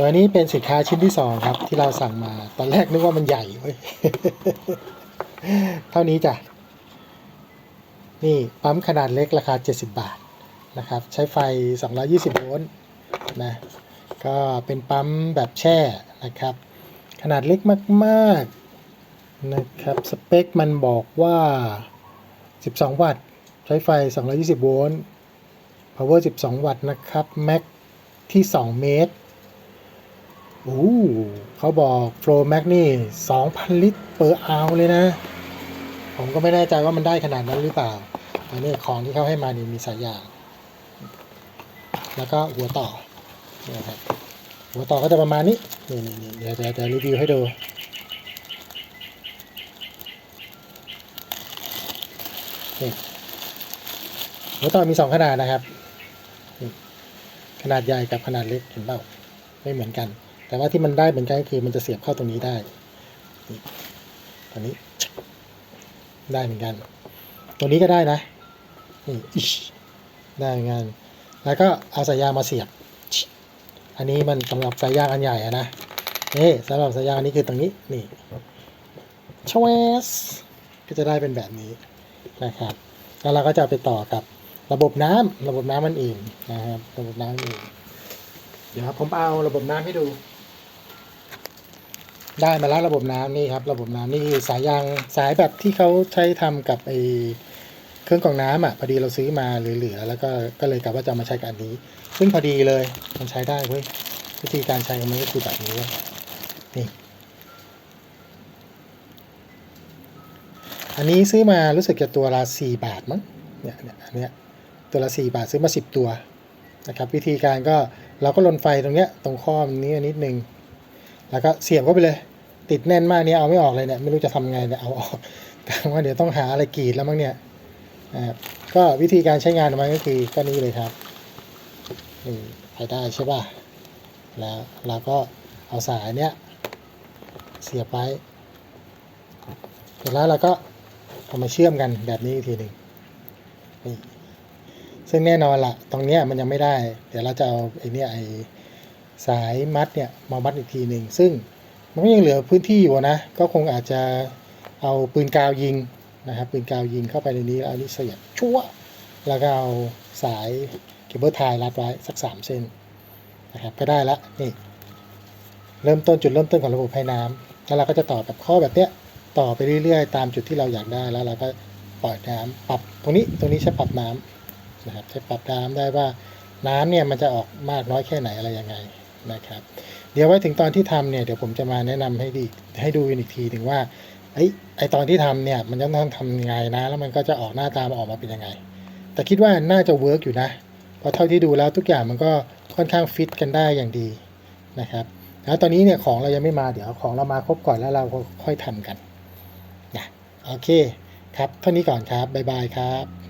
ส่วนอันนี้เป็นสินค้าชิ้นที่สองครับ ที่เราสั่งมา ตอนแรกนึกว่ามันใหญ่เว้ย เท่านี้จ้ะ นี่ปั๊มขนาดเล็กราคา 70 บาทนะครับ ใช้ไฟ 220 โวลต์นะ ก็เป็นปั๊มแบบแช่นะครับ ขนาดเล็กมากๆนะครับ สเปคมันบอกว่า 12 วัตต์ ใช้ไฟ 220 โวลต์ power 12 วัตต์นะครับ แม็กที่ 2 เมตร โอ้เขาบอก Flow Max นี่2,000ลิตรเปอร์อาวเลยนะ ผมก็ไม่แน่ใจว่ามันได้ขนาดนั้นหรือเปล่าอันนี้ของที่เขาให้มานี่มีสายยาง แล้วก็หัวต่อนี่ครับหัวต่อก็จะประมาณนี้ นี่นี่นี่เดี๋ยวเดี๋ยวเดี๋ยวรีวิวให้ดูนี่หัวต่อมีสองขนาดนะครับ ขนาดใหญ่กับขนาดเล็กเห็นเปล่า ไม่เหมือนกัน แต่ว่าที่มันได้เหมือนกันก็คือมันจะเสียบเข้าตรงนี้ได้ตอนนี้ ได้เหมือนกันตัวนี้ก็ได้นะนี่อิชได้เหมือนกันแล้วก็เอาสายยางมาเสียบ อันนี้มันสำหรับสายยางอันใหญ่อะนะนี่สำหรับสายยางอันนี้คือตรงนี้นี่ชเวสก็จะได้เป็นแบบนี้นะครับ แล้วเราก็จะไปต่อกับระบบน้ำระบบน้ำมันเองนะครับ ระบบน้ำมันเองเดี๋ยวผมเอาระบบน้ำให้ดู ได้มาแล้วระบบน้ำนี่ครับ ระบบน้ำนี่สายยางสายแบบที่เขาใช้ทำกับไอเครื่องกรองน้ำอะพอดีเราซื้อมาเหลือๆแล้วก็ก็เลยกะว่าจะมาใช้กับอันนี้ ซึ่งพอดีเลยมันใช้ได้เว้ยวิธีการใช้ของมันก็คือแบบนี้เว้ยนี่อันนี้ซื้อมารู้สึกจะตัวละสี่บาทมั้งเนี่ยเนี่ยอันเนี้ยตัวละสี่บาทซื้อมาสิบตัวนะครับ วิธีการก็เราก็ลนไฟตรงเนี้ยตรงข้อมันนี้นิดนึง แล้วก็เสียบเข้าไปเลย ติดแน่นมากเนี่ยเอาไม่ออกเลยเนี่ยไม่รู้จะทำไงเนี่ยเอาออกแต่ว่าเดี๋ยวต้องหาอะไรกรีดแล้วมั้งเนี่ยนะครับก็วิธีการใช้งานของมันก็คือก็นี้เลยครับนี่ไปได้ใช่ป่ะแล้วเราก็เอาสายเนี้ยเสียบไว้เสร็จแล้วเราก็เอามาเชื่อมกันแบบนี้อีกทีหนึ่งนี่ซึ่งแน่นอนละตรงเนี้ยมันยังไม่ได้ เดี๋ยวเราจะเอาไอ้เนี่ยไอ้ สายมัดเนี่ยมามัดอีกทีหนึ่งซึ่งมันก็ยังเหลือพื้นที่อยู่นะ ก็คงอาจจะเอาปืนกาวยิงนะครับปืนกาวยิงเข้าไปในนี้แล้วเอานี่เสียบชั่วแล้วก็เอาสายเคเบิลไทยรัดไว้สักสามเส้นนะครับก็ได้ละนี่เริ่มต้นจุดเริ่มต้นของระบบให้น้ำแล้วเราก็จะต่อแบบข้อแบบเนี้ยต่อไปเรื่อยๆ ตามจุดที่เราอยากได้แล้วเราก็ปล่อยน้ำปรับตรงนี้ตรงนี้ใช้ปรับน้ำนะครับใช้ปรับน้ำได้ว่าน้ำเนี่ยมันจะออกมากน้อยแค่ไหนอะไรยังไง นะครับ เดี๋ยวไว้ถึงตอนที่ทำเนี่ยเดี๋ยวผมจะมาแนะนำให้ดีให้ดูอีกทีถึงว่าไอ้ไอตอนที่ทำเนี่ยมันจะต้องทำยังไงนะ แล้วมันก็จะออกหน้าตามออกมาเป็นยังไง แต่คิดว่าน่าจะเวิร์กอยู่นะเพราะเท่าที่ดูแล้วทุกอย่างมันก็ค่อนข้างฟิตกันได้อย่างดีนะครับแล้วตอนนี้เนี่ยของเรายังไม่มาเดี๋ยวของเรามาครบก่อนแล้วเราค่อยทำกันนะโอเคครับ เท่านี้ก่อนครับ บ๊ายบายครับ